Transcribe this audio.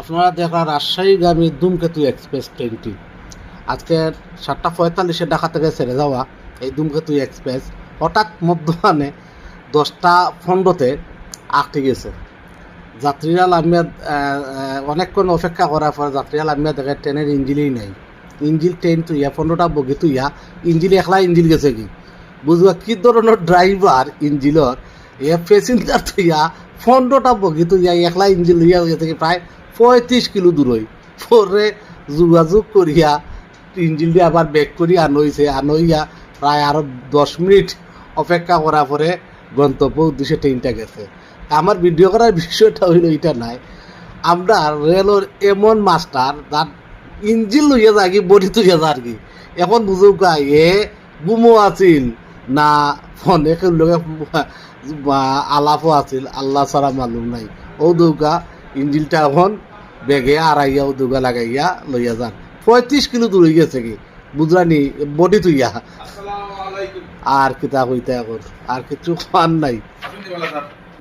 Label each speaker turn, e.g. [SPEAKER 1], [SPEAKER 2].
[SPEAKER 1] আপনারা দেখলাম রাজশাহীগামী ধূমকেতু এক্সপ্রেস ট্রেনটি। আজকে সাতটা পঁয়তাল্লিশে ঢাকা থেকে ছেড়ে যাওয়া এই ধূমকেতু এক্সপ্রেস। হঠাৎ মধ্যমানে দশটা পনেরোতে আটকে গেছে। যাত্রীরা লামিয়া অনেকক্ষণ অপেক্ষা করার পর যাত্রীরা লামিয়া দেখে ট্রেনের ইঞ্জিনই নেই। ইঞ্জিন ট্রেন তুইয়া পনেরোটা বগি তুইয়া ইঞ্জিন একলা ইঞ্জিন গেছে কি? বুঝবা কি ধরনের ড্রাইভার ইঞ্জিনর? এ প্যাসেঞ্জার তুইয়া পনেরোটা বগি তো তুইয়া একলা ইঞ্জিন লইয়া গেছে কি প্রায় পঁয়ত্রিশ কিলো দূরই পরে যোগাযোগ করিয়া ইঞ্জিন দিয়ে আবার ব্যাক করি আনইছে আনইয়া প্রায় আরও দশ মিনিট অপেক্ষা করার পরে গন্তব্য উদ্দেশ্যে ট্রেনটা গেছে। আমার ভিডিও করার বিষয়টা হইল এটা নাই, আমরা রেলের এমন মাস্টার তার ইঞ্জিন লইয়া কি বডি তুইয়া আর কি এখন বুঝো কা এ বুমো আছিল না অনেক লোকের লগে আলাপও আছিল আল্লাহ ছাড়া মালুম নাই। ও দুগা ইঞ্জিনটা এখন বেগে আড়াইয়া ও দুগা লাগাইয়া লইয়া যান। পঁয়ত্রিশ কিলো দূর হয়ে গেছে কি? বুঝলানি বডি তুইয়া। আর কিতা হইতে এখন? আর কিছু খান নাই।